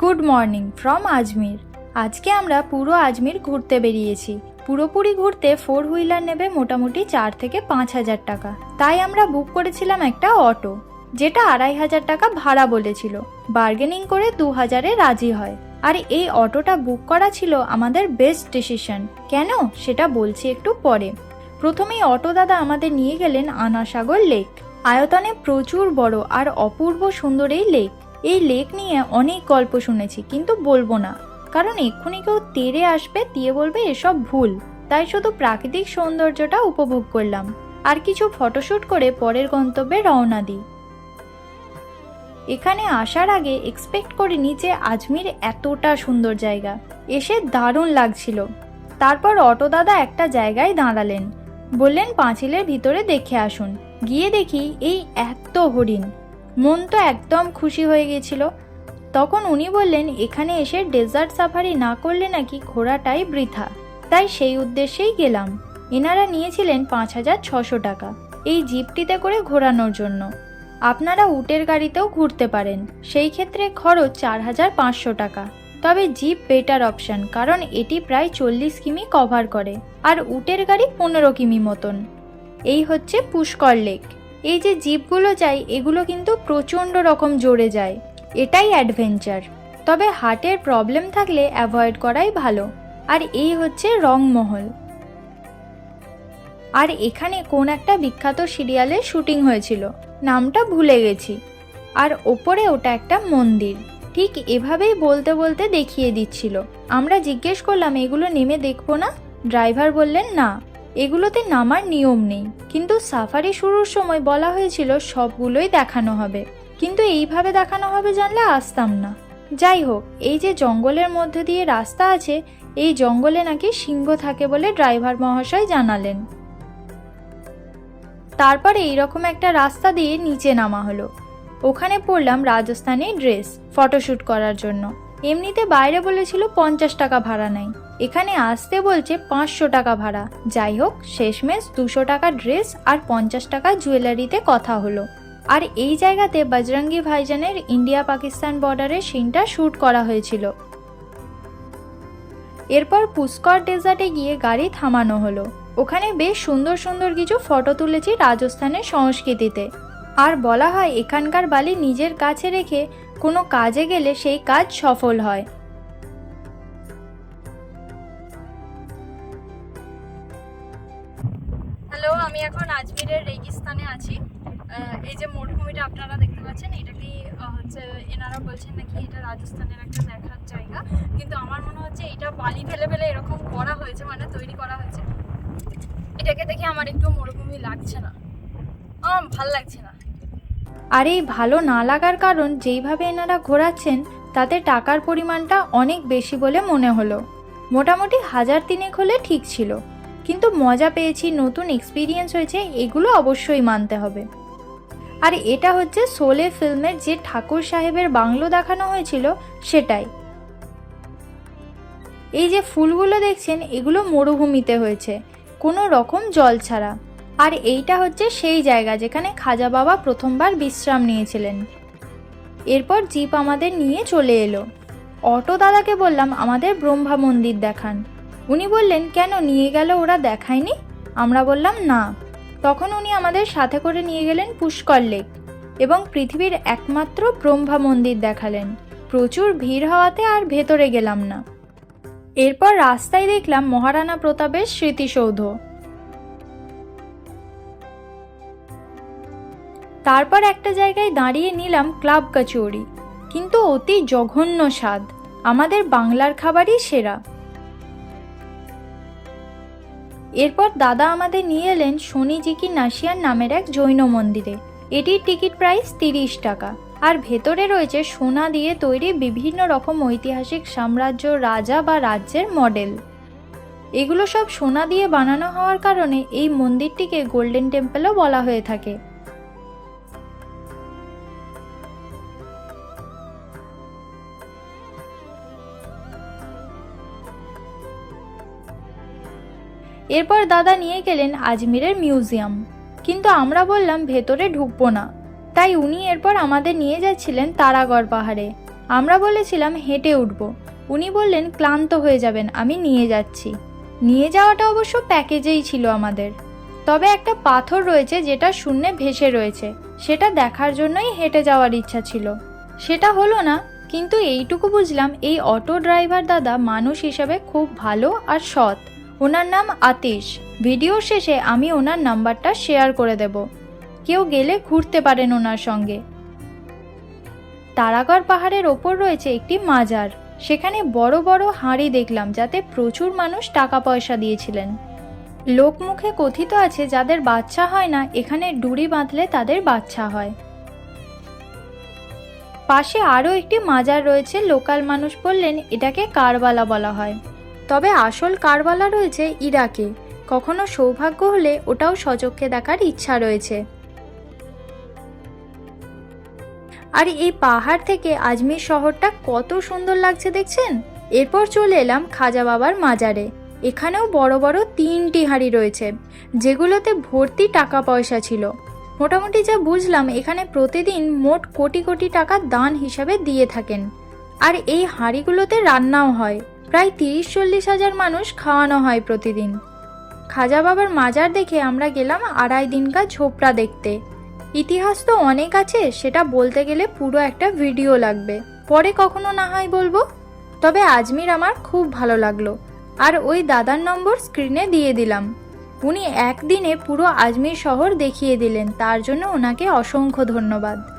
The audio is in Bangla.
Good morning from Ajmer. আজকে আমরা পুরো আজমির ঘুরতে বেরিয়েছি। পুরোপুরি ঘুরতে ফোর হুইলার নেবে মোটামুটি চার থেকে পাঁচ হাজার টাকা। তাই আমরা বুক করেছিলাম একটা অটো, যেটা আড়াই হাজার টাকা ভাড়া বলেছিল। বার্গেনিং করে দু হাজারে রাজি হয়। আর এই অটোটা বুক করা ছিল আমাদের বেস্ট ডিসিশন। কেন? সেটা বলছি একটু পরে। প্রথমেই অটো দাদা আমাদের নিয়ে গেলেন আনাসাগর লেক। আয়তনে প্রচুর বড় আর অপূর্ব সুন্দর এই লেক। এই লেক নিয়ে অনেক গল্প শুনেছি, কিন্তু বলব না। কারণ এক্ষুনি কেউ তেরে আসবে, দিয়ে বলবে এসব ভুল। তাই শুধু প্রাকৃতিক সৌন্দর্যটা উপভোগ করলাম। আর কিছু ফটোশ্যুট করে পরের গন্তব্যে রওনা দিই। এখানে আসার আগে এক্সপেক্ট করিনি যে আজমির এতটা সুন্দর জায়গা। এসে দারুণ লাগছিল। তারপর অটো দাদা একটা জায়গায় দাঁড়ালেন। বললেন, পাঁচিলের ভিতরে দেখে আসুন। গিয়ে দেখি এই এত হরিণ। মন তো একদম খুশি হয়ে গেছিল। তখন উনি বললেন, এখানে এসে ডেজার্ট সাফারি না করলে নাকি ঘোরাটাই বৃথা। তাই সেই উদ্দেশ্যেই গেলাম। এনারা নিয়েছিলেন পাঁচ হাজার ছশো টাকা এই জিপটিতে করে ঘোরানোর জন্য। আপনারা উটের গাড়িতেও ঘুরতে পারেন। সেই ক্ষেত্রে খরচ চার হাজার পাঁচশো টাকা। তবে জিপ বেটার অপশন, কারণ এটি প্রায় চল্লিশ কিমি কভার করে। আর উটের গাড়ি পনেরো কিমি মতন। এই হচ্ছে পুষ্কর লেক। এই যে জিপগুলো যায়, এগুলো কিন্তু প্রচণ্ড রকম জোরে যায়। এটাই অ্যাডভেঞ্চার তবে হার্টের প্রবলেম থাকলে অ্যাভয়েড করাই ভালো। আর এই হচ্ছে রংমহল। আর এখানে কোন একটা বিখ্যাত সিরিয়ালের শুটিং হয়েছিল। নামটা ভুলে গেছি। আর ওপরে ওটা একটা মন্দির। ঠিক এভাবেই বলতে বলতে দেখিয়ে দিচ্ছিল। আমরা জিজ্ঞেস করলাম, এগুলো নেমে দেখব না? ড্রাইভার বললেন, না। এগুলোতে নামার নিয়ম নেই। কিন্তু সাফারি শুরুর সময় বলা হয়েছিল সবগুলোই দেখানো হবে। কিন্তু এইভাবে দেখানো হবে জানলে আসতাম না। যাই হোক, এই যে জঙ্গলের মধ্যে দিয়ে রাস্তা আছে, এই জঙ্গলে নাকি সিংহ থাকে বলে ড্রাইভার মহাশয় জানালেন। তারপরে এইরকম একটা রাস্তা দিয়ে নিচে নামা হলো। ওখানে পড়লাম রাজস্থানি ড্রেস ফটোশ্যুট করার জন্য। এমনিতে বাইরে বলেছিল পঞ্চাশ টাকা ভাড়া নেয় এখানে আসতে বলছে পাঁচশো টাকা ভাড়া। যাই হোক, শেষমেশ দুশো টাকা ড্রেস আর পঞ্চাশ টাকা জুয়েলারিতে কথা হলো। আর এই জায়গাতে বজরঙ্গি ভাইজানের ইন্ডিয়া পাকিস্তান বর্ডারের সিনটা শ্যুট করা হয়েছিল। এরপর পুষ্কর ডেজার্টে গিয়ে গাড়ি থামানো হলো। ওখানে বেশ সুন্দর সুন্দর কিছু ফটো তুলেছি রাজস্থানের সংস্কৃতিতে। আর বলা হয়, এখানকার বালি নিজের কাছে রেখে কোনো কাজে গেলে সেই কাজ সফল হয়। হ্যালো, আমি এখন আজমিরের রেগিস্তানে আছি। এই যে মরুভূমিটা আপনারা দেখতে পাচ্ছেন, এটা কি হচ্ছে এনারা বলছেন নাকি এটা রাজস্থানের একটা দেখার জায়গা? কিন্তু আমার মনে হচ্ছে এটা বালি ফেলে ফেলে এরকম করা হয়েছে মানে তৈরি করা হয়েছে। এটাকে দেখে আমার একটু মরুভূমি লাগছে না। ভালো লাগছে না। আর এই ভালো না লাগার কারণ যেইভাবে এনারা ঘোরাচ্ছেন, তাতে টাকার পরিমাণটা অনেক বেশি বলে মনে হলো। মোটামুটি হাজার তিনেক হলে ঠিক ছিল। কিন্তু মজা পেয়েছি, নতুন এক্সপিরিয়েন্স হয়েছে, এগুলো অবশ্যই মানতে হবে। আর এটা হচ্ছে সোলে ফিল্মের যে ঠাকুর সাহেবের বাংলো দেখানো হয়েছিল, সেটাই। এই যে ফুলগুলো দেখছেন, এগুলো মরুভূমিতে হয়েছে। কোনো রকম জল ছাড়া। আর এইটা হচ্ছে সেই জায়গা যেখানে খাজা বাবা প্রথমবার বিশ্রাম নিয়েছিলেন। এরপর জিপ আমাদের নিয়ে চলে এলো। অটো দাদাকে বললাম, আমাদের ব্রহ্মা মন্দির দেখান। উনি বললেন, কেন, নিয়ে গেল ওরা দেখায়নি? আমরা বললাম, না। তখন উনি আমাদের সাথে করে নিয়ে গেলেন পুষ্কর লেক এবং পৃথিবীর একমাত্র ব্রহ্মা মন্দির দেখালেন। প্রচুর ভিড় হওয়াতে আর ভেতরে গেলাম না। এরপর রাস্তায় দেখলাম মহারানা প্রতাপের স্মৃতিসৌধ। তারপর একটা জায়গায় দাঁড়িয়ে নিলাম ক্লাব কচুরি। কিন্তু অতি জঘন্য স্বাদ। আমাদের বাংলার খাবারই সেরা। এরপর দাদা আমাদের নিয়ে এলেন শনিজিকি নাসিয়ান নামের এক জৈন মন্দিরে। এটির টিকিট প্রাইস তিরিশ টাকা। আর ভেতরে রয়েছে সোনা দিয়ে তৈরি বিভিন্ন রকম ঐতিহাসিক সাম্রাজ্য, রাজা বা রাজ্যের মডেল। এগুলো সব সোনা দিয়ে বানানো হওয়ার কারণে এই মন্দিরটিকে গোল্ডেন টেম্পলও বলা হয়ে থাকে। এরপর দাদা নিয়ে গেলেন আজমিরের মিউজিয়াম। কিন্তু আমরা বললাম, ভেতরে ঢুকবো না। তাই উনি এরপর আমাদের নিয়ে যাচ্ছিলেন তারাগড় পাহাড়ে। আমরা বলেছিলাম, হেঁটে উঠব। উনি বললেন, ক্লান্ত হয়ে যাবেন, আমি নিয়ে যাচ্ছি। নিয়ে যাওয়াটা অবশ্য প্যাকেজেই ছিল আমাদের। তবে একটা পাথর রয়েছে, যেটা শূন্যে ভেসে রয়েছে। সেটা দেখার জন্যই হেঁটে যাওয়ার ইচ্ছা ছিল। সেটা হলো না, কিন্তু এইটুকু বুঝলাম, এই অটো ড্রাইভার দাদা মানুষ হিসাবে খুব ভালো আর সৎ। ওনার নাম আতিশ। ভিডিও শেষে আমি ওনার নাম্বারটা শেয়ার করে দেব। কেউ গেলে ঘুরতে পারেন ওনার সঙ্গে। তারাগড় পাহাড়ের ওপর রয়েছে একটি মাজার। সেখানে বড় বড় হাঁড়ি দেখলাম যাতে প্রচুর মানুষ টাকা পয়সা দিয়েছিলেন লোকমুখে কথিত আছে, যাদের বাচ্চা হয় না, এখানে ডুরি বাঁধলে তাদের বাচ্চা হয়। পাশে আরও একটি মাজার রয়েছে, লোকাল মানুষ বললেন এটাকে কারবালা বলা হয়। তবে আসল কারবালা রয়েছে ইরাকে। কখনো সৌভাগ্য হলে ওটাও সচক্ষে দেখার ইচ্ছা রয়েছে। আর এই পাহাড় থেকে আজমির শহরটা কত সুন্দর লাগছে দেখছেন? এরপর চলে এলাম খাজা বাবার মাজারে। এখানেও বড় বড় তিনটি হাঁড়ি রয়েছে, যেগুলোতে ভর্তি টাকা পয়সা ছিল। মোটামুটি যা বুঝলাম, এখানে প্রতিদিন মোট কোটি কোটি টাকা দান হিসাবে দিয়ে থাকেন। আর এই হাঁড়িগুলোতে রান্নাও হয়। প্রায় তিরিশ চল্লিশ হাজার মানুষ খাওয়ানো হয় প্রতিদিন। খাজা বাবার মাজার দেখে আমরা গেলাম আড়াই দিনকার ঝোপড়া দেখতে। ইতিহাস তো অনেক আছে, সেটা বলতে গেলে পুরো একটা ভিডিও লাগবে। পরে কখনো না হয় বলব। তবে আজমির আমার খুব ভালো লাগল। আর ওই দাদার নম্বর স্ক্রিনে দিয়ে দিলাম। উনি একদিনে পুরো আজমির শহর দেখিয়ে দিলেন, তার জন্য ওনাকে অসংখ্য ধন্যবাদ।